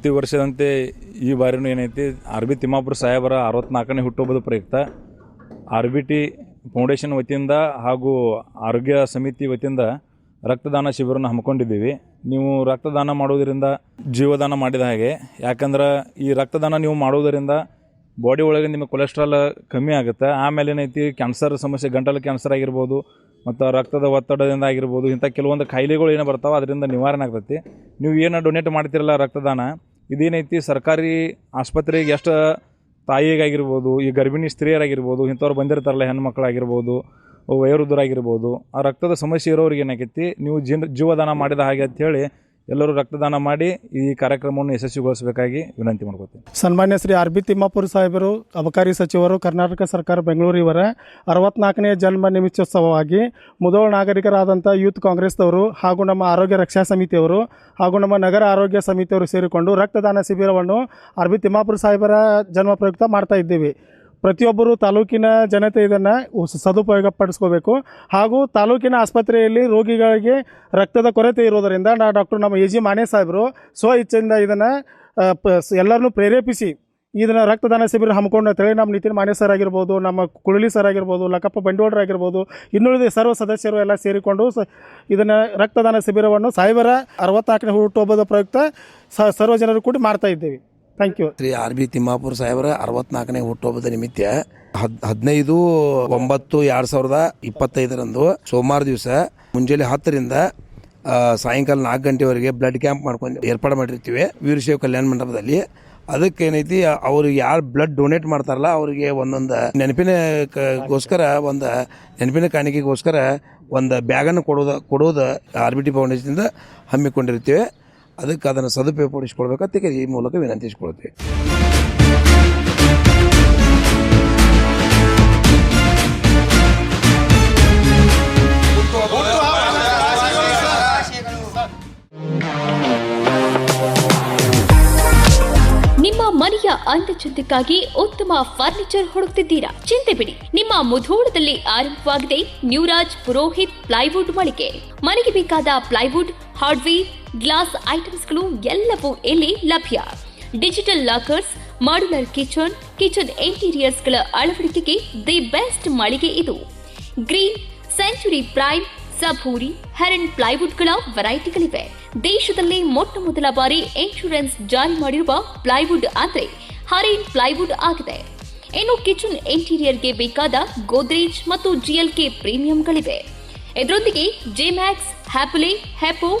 ಪ್ರತಿ ವರ್ಷದಂತೆ ಈ ಬಾರಿನೂ ಏನೈತಿ, ಆರ್ ಬಿ ತಿಮ್ಮಾಪುರ ಸಾಹೇಬರ ಅರವತ್ನಾಲ್ಕನೇ ಹುಟ್ಟುಹಬ್ಬದ ಪ್ರಯುಕ್ತ ಆರ್ ಬಿ ಟಿ ಫೌಂಡೇಶನ್ ವತಿಯಿಂದ ಹಾಗೂ ಆರೋಗ್ಯ ಸಮಿತಿ ವತಿಯಿಂದ ರಕ್ತದಾನ ಶಿಬಿರವನ್ನು ಹಮ್ಮಿಕೊಂಡಿದ್ದೀವಿ. ನೀವು ರಕ್ತದಾನ ಮಾಡೋದರಿಂದ ಜೀವದಾನ ಮಾಡಿದ ಹಾಗೆ, ಯಾಕಂದ್ರೆ ಈ ರಕ್ತದಾನ ನೀವು ಮಾಡೋದರಿಂದ ಬಾಡಿ ಒಳಗೆ ನಿಮಗೆ ಕೊಲೆಸ್ಟ್ರಾಲ್ ಕಮ್ಮಿ ಆಗುತ್ತೆ. ಆಮೇಲೆ ಏನೈತಿ ಕ್ಯಾನ್ಸರ್ ಸಮಸ್ಯೆ, ಗಂಟಲು ಕ್ಯಾನ್ಸರ್ ಆಗಿರ್ಬೋದು, ಮತ್ತು ರಕ್ತದ ಒತ್ತಡದಿಂದ ಆಗಿರ್ಬೋದು, ಇಂಥ ಕೆಲವೊಂದು ಕಾಯಿಲೆಗಳು ಏನು ಬರ್ತಾವೆ, ಅದರಿಂದ ನಿವಾರಣೆ ಆಗ್ತೈತಿ. ನೀವು ಏನು ಡೊನೇಟ್ ಮಾಡ್ತಿರಲ್ಲ ರಕ್ತದಾನ ಇದೇನೈತಿ, ಸರ್ಕಾರಿ ಆಸ್ಪತ್ರೆಗೆ ಎಷ್ಟು ತಾಯಿಗಾಗಿರ್ಬೋದು, ಈ ಗರ್ಭಿಣಿ ಸ್ತ್ರೀಯರಾಗಿರ್ಬೋದು, ಇಂಥವ್ರು ಬಂದಿರ್ತಾರಲ್ಲ, ಹೆಣ್ಮಕ್ಳಾಗಿರ್ಬೋದು, ವಯೋವೃದ್ಧರಾಗಿರ್ಬೋದು, ಆ ರಕ್ತದ ಸಮಸ್ಯೆ ಇರೋರಿಗೆ ಏನಾಗೈತಿ, ನೀವು ಜೀನ್ ಜೀವದಾನ ಮಾಡಿದ ಹಾಗೆ ಅಂಥೇಳಿ ಎಲ್ಲರೂ ರಕ್ತದಾನ ಮಾಡಿ ಈ ಕಾರ್ಯಕ್ರಮವನ್ನು ಯಶಸ್ವಿಗೊಳಿಸಬೇಕಾಗಿ ವಿನಂತಿ ಮಾಡ್ಕೊತೀನಿ. ಸನ್ಮಾನ್ಯ ಶ್ರೀ ಆರ್ ಬಿ ತಿಮ್ಮಾಪುರ ಸಾಹೇಬರು, ಅಬಕಾರಿ ಸಚಿವರು, ಕರ್ನಾಟಕ ಸರ್ಕಾರ ಬೆಂಗಳೂರು ಇವರ ಅರವತ್ನಾಲ್ಕನೇ ಜನ್ಮ ನಿಮಿತ್ತೋತ್ಸವವಾಗಿ ಮುದೋಳ ನಾಗರಿಕರಾದಂಥ ಯೂತ್ ಕಾಂಗ್ರೆಸ್ದವರು ಹಾಗೂ ನಮ್ಮ ಆರೋಗ್ಯ ರಕ್ಷಾ ಸಮಿತಿಯವರು ಹಾಗೂ ನಮ್ಮ ನಗರ ಆರೋಗ್ಯ ಸಮಿತಿಯವರು ಸೇರಿಕೊಂಡು ರಕ್ತದಾನ ಶಿಬಿರವನ್ನು ಆರ್ ಬಿ ತಿಮ್ಮಾಪುರ ಸಾಹೇಬರ ಜನ್ಮ ಪ್ರಯುಕ್ತ ಮಾಡ್ತಾ ಇದ್ದೀವಿ. ಪ್ರತಿಯೊಬ್ಬರು ತಾಲೂಕಿನ ಜನತೆ ಇದನ್ನು ಸದುಪಯೋಗ ಪಡಿಸ್ಕೋಬೇಕು ಹಾಗೂ ತಾಲೂಕಿನ ಆಸ್ಪತ್ರೆಯಲ್ಲಿ ರೋಗಿಗಳಿಗೆ ರಕ್ತದ ಕೊರತೆ ಇರೋದರಿಂದ ನಾ ಡಾಕ್ಟರ್ ನಮ್ಮ ಎ ಜಿ ಮಾನೆ ಸಾಹೇಬರು ಸ್ವ ಇಚ್ಛೆಯಿಂದ ಇದನ್ನು ಎಲ್ಲರನ್ನೂ ಪ್ರೇರೇಪಿಸಿ ಇದನ್ನು ರಕ್ತದಾನ ಶಿಬಿರ ಹಮ್ಮಿಕೊಂಡು ಅಂತೇಳಿ ನಮ್ಮ ನಿತಿನ್ ಮಾನೆ ಸರ್ ಆಗಿರ್ಬೋದು, ನಮ್ಮ ಕುಳಲಿ ಸರ್ ಆಗಿರ್ಬೋದು, ಲಕ್ಕಪ್ಪ ಬಂಡೋಡ್ರ ಆಗಿರ್ಬೋದು, ಇನ್ನುಳಿದ ಸರ್ವ ಸದಸ್ಯರು ಎಲ್ಲ ಸೇರಿಕೊಂಡು ಸ ಇದನ್ನು ರಕ್ತದಾನ ಶಿಬಿರವನ್ನು ಸಾಹೇಬರ ಅರವತ್ನಾಲ್ಕನೇ ಹುಟ್ಟುಹಬ್ಬದ ಪ್ರಯುಕ್ತ ಸ ಸರ್ವ ಜನರು ಕೂಡಿ ಮಾಡ್ತಾ ಇದ್ದೇವೆ. Thank you Shri R B Timmapura ಸಾಹೇಬರ ಅರವತ್ನಾಲ್ಕನೇ ಹುಟ್ಟುಹಬ್ಬದ ನಿಮಿತ್ತ ಹದ್ ಹದಿನೈದು ಒಂಬತ್ತು ಎರಡ್ ಸಾವಿರದ ಇಪ್ಪತ್ತೈದರಂದು ಸೋಮವಾರ ದಿವಸ ಮುಂಜಾನೆ ಹತ್ತರಿಂದ ಸಾಯಂಕಾಲ ನಾಲ್ಕು ಗಂಟೆವರೆಗೆ ಬ್ಲಡ್ ಕ್ಯಾಂಪ್ ಮಾಡ್ಕೊಂಡು ಏರ್ಪಾಡು ಮಾಡಿರ್ತೀವಿ. ವೀರಶೈವ ಕಲ್ಯಾಣ ಮಂಟಪದಲ್ಲಿ. ಅದಕ್ಕೆ ಏನೈತಿ, ಅವ್ರಿಗೆ ಯಾರು ಬ್ಲಡ್ ಡೊನೇಟ್ ಮಾಡ್ತಾರಲ್ಲ, ಅವರಿಗೆ ಒಂದೊಂದು ನೆನಪಿನ ಗೋಸ್ಕರ, ಒಂದು ನೆನಪಿನ ಕಾಣಿಕೆಗೋಸ್ಕರ ಒಂದು ಬ್ಯಾಗನ್ನು ಕೊಡೋದು ಕೊಡೋದು ಆರ್ ಬಿ ಟಿ ಫೌಂಡೇಶನ್ದಿಂದ ಹಮ್ಮಿಕೊಂಡಿರ್ತೀವಿ. ಅದಕ್ಕೆ ಅದನ್ನು ಸದುಪಯೋಗಪಡಿಸ್ಕೊಳ್ಬೇಕಂತ ಈ ಮೂಲಕ ವಿನಂತಿಸ್ಕೊಳ್ತೀವಿ. ನಿಮ್ಮ ಮನೆಯ ಅಂದಚಂದಕ್ಕಾಗಿ ಉತ್ತಮ ಫರ್ನಿಚರ್ ಹುಡುಕ್ತಿದ್ದೀರಾ? ಚಿಂತೆ ಬಿಡಿ. ನಿಮ್ಮ ಮುಧೋಳದಲ್ಲಿ ಆರಂಭವಾಗಿದೆ ನ್ಯೂರಾಜ್ ಪುರೋಹಿತ್ ಪ್ಲೈವುಡ್ ಮಳಿಗೆ. ಮನೆಗೆ ಬೇಕಾದ ಪ್ಲೈವುಡ್, ಹಾರ್ಡ್ವೇರ್ ಗ್ಲಾಸ್ ಐಟಮ್ಸ್ಗಳು ಎಲ್ಲವೂ ಇಲ್ಲಿ ಲಭ್ಯ. Digital lockers, modular kitchen kitchen ಇಂಟೀರಿಯರ್ಸ್ಗಳ ಅಳವಡಿಕೆಗೆ ದಿ ಬೆಸ್ಟ್ ಮಳಿಗೆ ಇದು. ಗ್ರೀನ್, ಸೆಂಚುರಿ ಪ್ರೈಮ್ ಸಭೂರಿ ಹೆರನ್ ಪ್ಲೈವುಡ್ಗಳ ವೆರೈಟಿಗಳಿವೆ. ದೇಶದಲ್ಲಿ ಮೊಟ್ಟ ಮೊದಲ ಬಾರಿ ಇನ್ಶೂರೆನ್ಸ್ ಜಾರಿ ಮಾಡಿರುವ ಪ್ಲೈವುಡ್ ಅಂದ್ರೆ ಹರಿನ್ ಪ್ಲೈವುಡ್ ಆಗಿದೆ. ಇನ್ನು ಕಿಚನ್ ಇಂಟೀರಿಯರ್ಗೆ ಬೇಕಾದ ಗೋದ್ರೇಜ್ ಮತ್ತು ಜಿಎಲ್ಕೆ ಪ್ರೀಮಿಯಂಗಳಿವೆ. ಇದರೊಂದಿಗೆ ಜೆಮ್ಯಾಕ್ಸ್ ಹ್ಯಾಪಲೆ ಹೆಪೋ